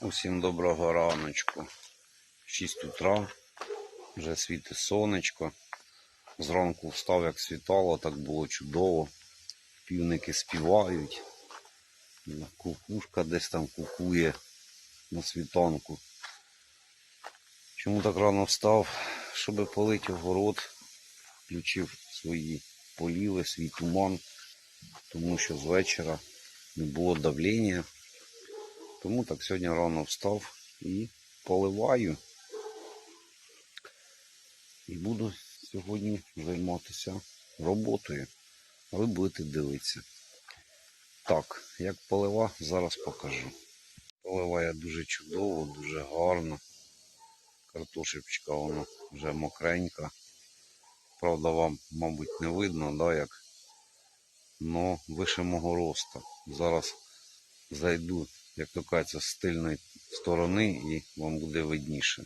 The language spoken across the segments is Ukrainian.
Усім доброго раночку. 6 утра, вже світить сонечко. Зранку встав, як світало, так було чудово. Півники співають. Кукушка десь там кукує на світанку. Чому так рано встав? Щоб полити огород, включив свої поліви, свій туман, тому що з вечора не було давлення. Тому так сьогодні рано встав і поливаю. І буду сьогодні займатися роботою. Ви будете дивитися. Так, як полива, зараз покажу. Поливає дуже чудово, дуже гарно. Картошечка вона вже мокренька. Правда, вам, мабуть, не видно, да, як. Но вище мого роста. Зараз зайду як то кажеться, з тильної сторони і вам буде видніше.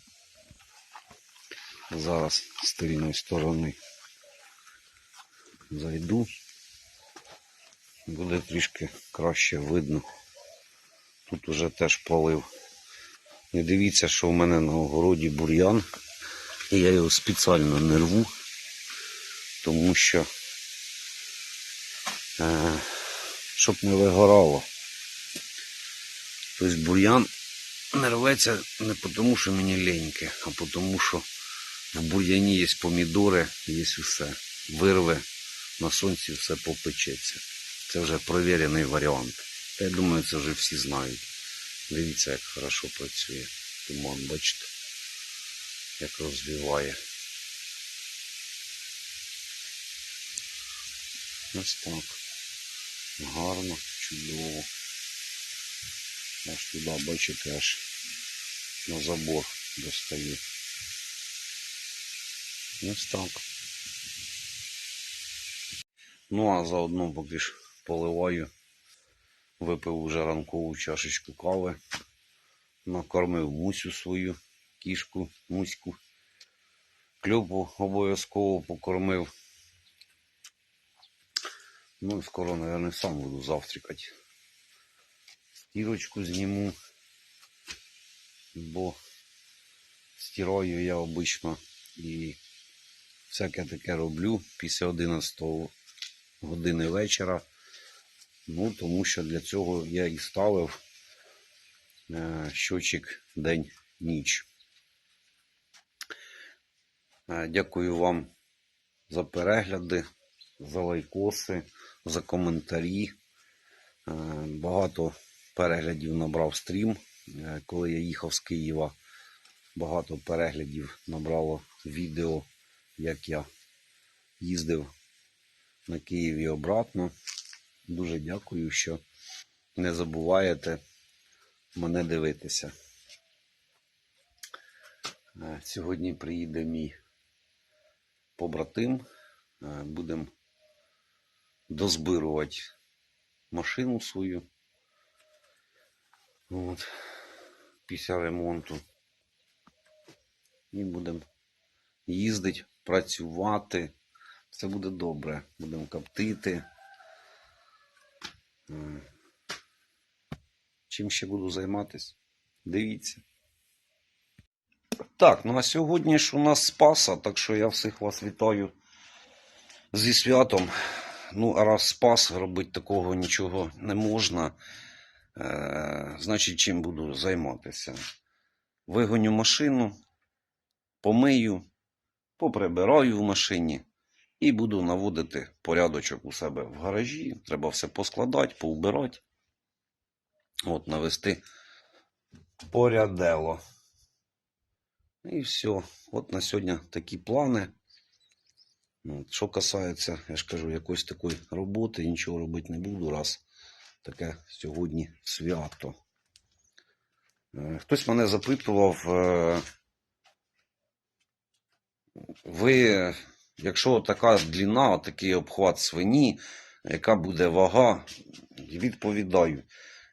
Зараз з тильної сторони зайду. Буде трішки краще видно. Тут уже теж полив. Не дивіться, що в мене на огороді бур'ян. І я його спеціально не рву, тому що е, щоб не вигорало. Тобто бур'ян не рветься не тому, що мені леньке, а тому, що в бур'яні є помідори, є усе. Вирве, на сонці все попечеться. Це вже провірений варіант. Та я думаю, це вже всі знають. Дивіться, як хорошо працює. Туман, бачите, як розвиває. Ось так. Гарно, чудово. Аж туди, бачите, аж на забор достає. Ось так. Ну а заодно поки ж поливаю. Випив уже ранкову чашечку кави. Накормив мусю свою кішку, муську. Кльопу обов'язково покормив. Ну і скоро, мабуть, сам буду завтракати стірочку зніму, бо стираю я обично і всяке таке роблю після 11 години вечора. Ну, тому що для цього я і ставив е, щочик день-ніч. Е, Дякую вам за перегляди, за лайкоси, за коментарі. Е, Багато переглядів набрав стрім, е, коли я їхав з Києва. Багато переглядів набрало відео, як я їздив на Києві обратно. Дуже дякую, що не забуваєте мене дивитися. Е, Сьогодні приїде мій побратим. Е, Будемо дозбирувати машину свою. От, після ремонту. І будемо їздити, працювати. Все буде добре. Будемо коптити. Чим ще буду займатися? Дивіться. Так, ну а сьогодні ж у нас Спаса, так що я всіх вас вітаю зі святом. Ну, а раз Спас, робити такого нічого не можна. Е, значить, чим буду займатися? Вигоню машину, помию, поприбираю в машині і буду наводити порядочок у себе в гаражі. Треба все поскладати, поубирати. От, навести порядело. І все. От на сьогодні такі плани. От, Що касається, я ж кажу, якоїсь такої роботи, нічого робити не буду, раз таке сьогодні свято. Е, Хтось мене запитував, е, ви, якщо така длина, такий обхват свині, яка буде вага, відповідаю.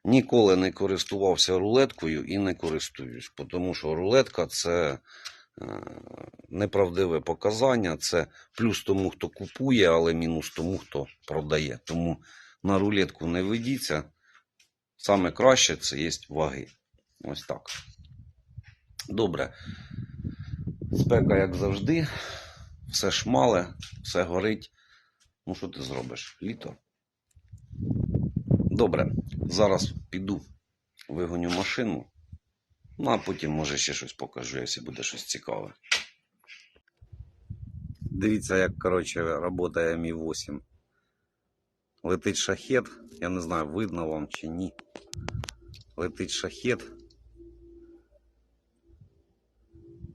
Ніколи не користувався рулеткою і не користуюсь, тому що рулетка це е, неправдиве показання, це плюс тому, хто купує, але мінус тому, хто продає. Тому на рулетку не ведіться. Саме краще це є ваги. Ось так. Добре. Спека, як завжди, все шмале, все горить. Ну, що ти зробиш? Літо. Добре, зараз піду, вигоню машину. Ну, а потім, може, ще щось покажу, якщо буде щось цікаве. Дивіться, як, коротше, працює Мі 8. Летить шахет. Я не знаю, видно вам чи ні. Летить шахет.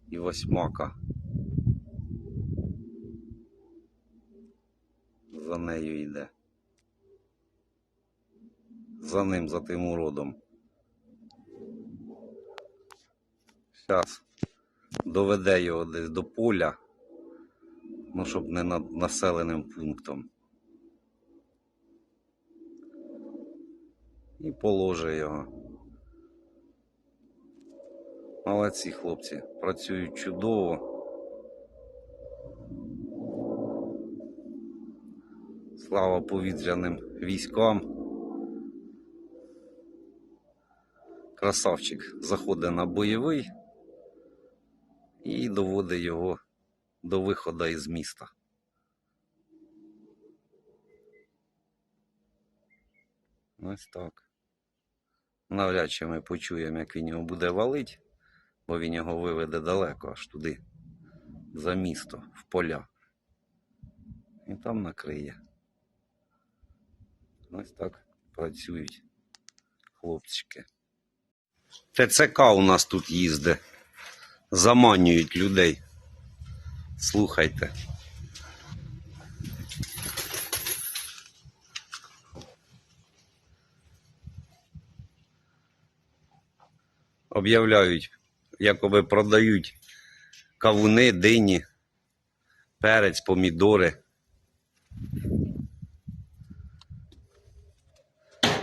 І восьмака. За нею йде. За ним, за тим уродом. Зараз доведе його десь до поля. Ну, щоб не над населеним пунктом. І положи його. Молодці хлопці, працюють чудово. Слава повітряним військам. Красавчик заходить на бойовий і доводить його до виходу із міста. Ось так. Навряд чи ми почуємо, як він його буде валить, бо він його виведе далеко, аж туди, за місто, в поля. І там накриє. Ось так працюють хлопчики. ТЦК у нас тут їздить. Заманюють людей. Слухайте. Об'являють, якоби продають кавуни, дині, перець, помідори.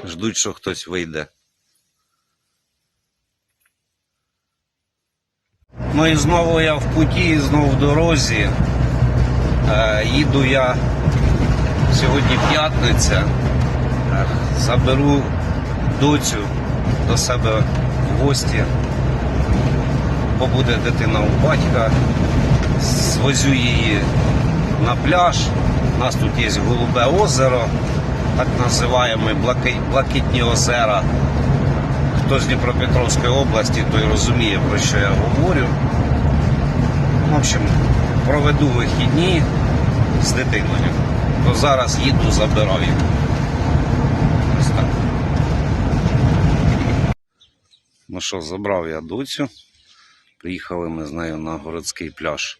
Ждуть, що хтось вийде. Ну і знову я в путі, знову в дорозі. Е, їду я сьогодні п'ятниця. Е, Заберу доцю до себе гості. Побуде дитина у батька. Звозю її на пляж. У нас тут є голубе озеро, так називаємо Блакитні озера. Хто з Дніпропетровської області, той розуміє, про що я говорю. В общем, проведу вихідні з дитиною. То зараз їду, забираю. Ось так. Ну що, забрав я доцю. Приїхали ми з нею на городський пляж.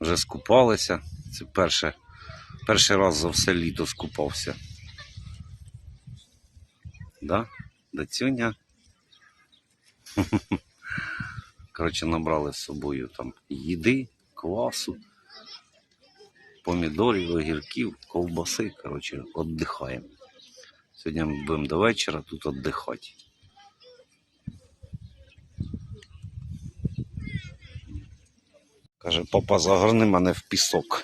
Вже скупалися. Це перше, перший раз за все літо скупався. Да? Доцюня. Коротше, набрали з собою там їди, квасу, помідорів, огірків, ковбаси. Коротше, віддихаємо. Сьогодні ми будемо до вечора тут віддихати. Каже, папа, загорни мене в пісок.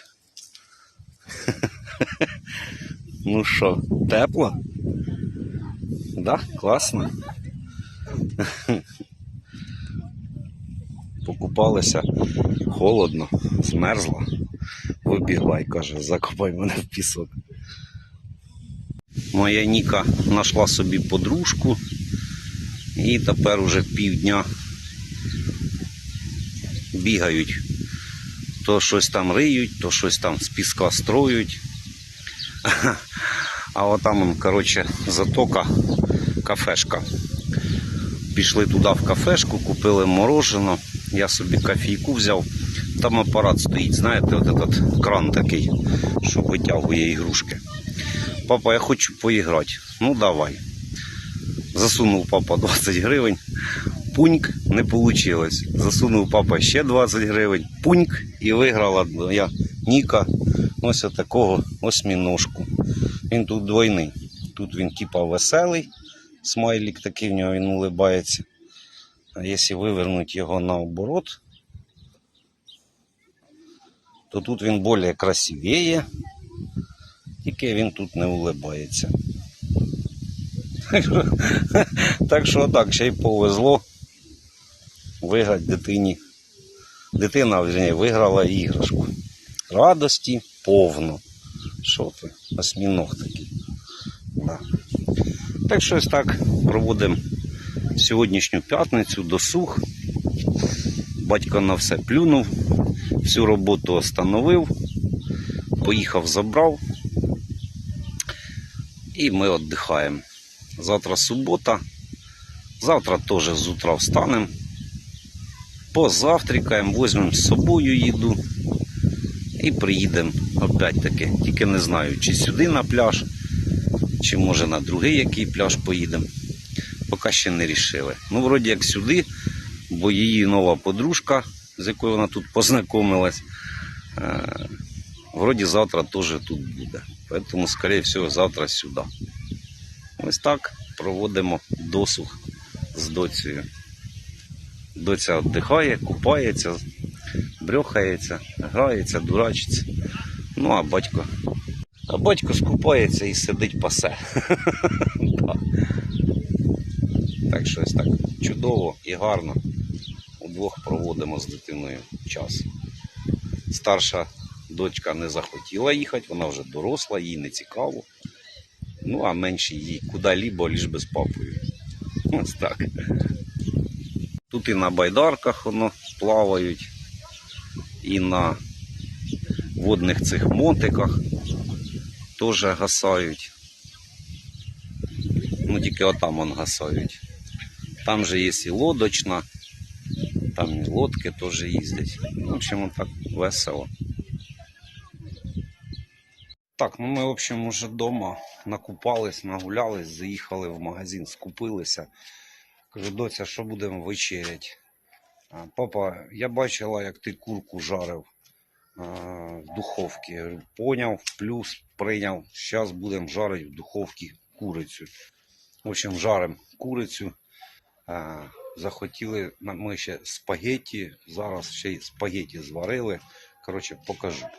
ну що, тепло? Да, класно. Покупалися холодно, змерзла. Вибігла і каже, закопай мене в пісок. Моя Ніка знайшла собі подружку і тепер уже півдня бігають. То щось там риють, то щось там з піска строють. А отам, коротше, затока, кафешка. Пішли туди в кафешку, купили морожено. Я собі кофійку взяв. Там апарат стоїть, знаєте, от этот кран такий, що витягує ігрушки. Папа, я хочу поіграти. Ну давай. Засунув папа 20 гривень. Пуньк не вийшло. Засунув папа ще 20 гривень. Пуньк і виграла я Ніка ось такого осьміножку. Він тут двойний. Тут він типа веселий, смайлік такий в нього він улибається. А якщо вивернути його наоборот, то тут він більш красивіє, тільки він тут не улибається. Так що, так ще й повезло виграти дитині. Дитина вже виграла іграшку. Радості повно. Що ти? Осьміног такий. Да. Так що ось так проводимо сьогоднішню п'ятницю досуг. Батько на все плюнув, всю роботу остановив, поїхав, забрав. І ми віддихаємо. Завтра субота. Завтра теж з утра встанемо. Позавтракаємо, візьмемо з собою їду і приїдемо опять таки. Тільки не знаю, чи сюди на пляж, чи може на другий який пляж поїдемо. Поки ще не рішили. Ну, вроді як сюди, бо її нова подружка, з якою вона тут познайомилась, е, вроді завтра теж тут буде. Тому, скоріше всього, завтра сюди. Ось так проводимо досуг з доцею. Доця віддихає, купається, брьохається, грається, дурачиться. Ну, а батько. А батько скупається і сидить пасе. Так що ось так чудово і гарно. Удвох проводимо з дитиною час. Старша дочка не захотіла їхати, вона вже доросла, їй не цікаво. Ну, а менші їй куди-лібо, ліж би з папою. Ось так. Тут і на байдарках воно плавають, і на водних цих мотиках теж гасають. Ну, тільки отам вон гасають. Там же є і лодочна, там і лодки теж їздять. В общем, так весело. Так, ну ми, в общем, уже вдома накупались, нагулялись, заїхали в магазин, скупилися. Кажу, доця, що будемо вечеряти? Папа, я бачила, як ти курку жарив а, в духовці. Поняв, плюс прийняв. Зараз будемо жарити в духовці курицю. В общем, жаримо курицю. А, захотіли ми ще спагетті. Зараз ще й спагетті зварили. Коротше, покажу. В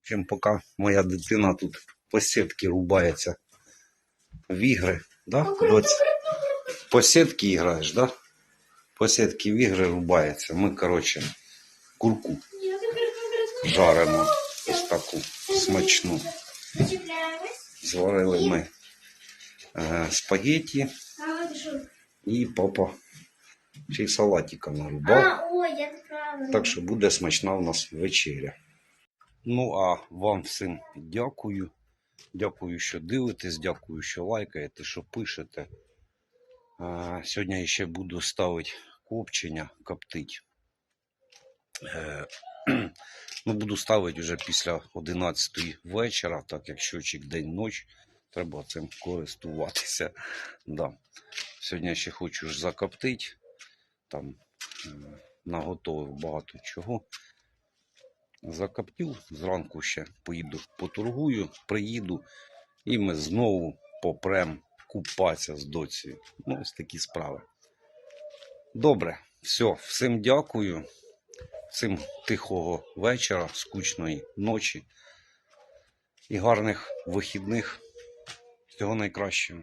общем, поки моя дитина тут по сітки рубається в ігри. Да, доць? По сітки граєш, да? По сітки в ігри рубається. Ми, коротше, курку жаримо ось таку смачну. Зварили ми е, спагетті і папа ще й салатика нарубав. Так що буде смачна у нас вечеря. Ну а вам всім дякую. Дякую, що дивитесь, дякую, що лайкаєте, що пишете. Сьогодні я ще буду ставити копчення, коптить. Е, ну, буду ставити вже після 11 вечора, так як щочик день-ніч. Треба цим користуватися. Да. Сьогодні я ще хочу ж закоптити. Там е, наготовив багато чого. Закоптив, зранку ще поїду поторгую, приїду і ми знову попрем купатися з доцією. Ну, ось такі справи. Добре, все, всім дякую. Всім тихого вечора, скучної ночі і гарних вихідних. Всього найкращого.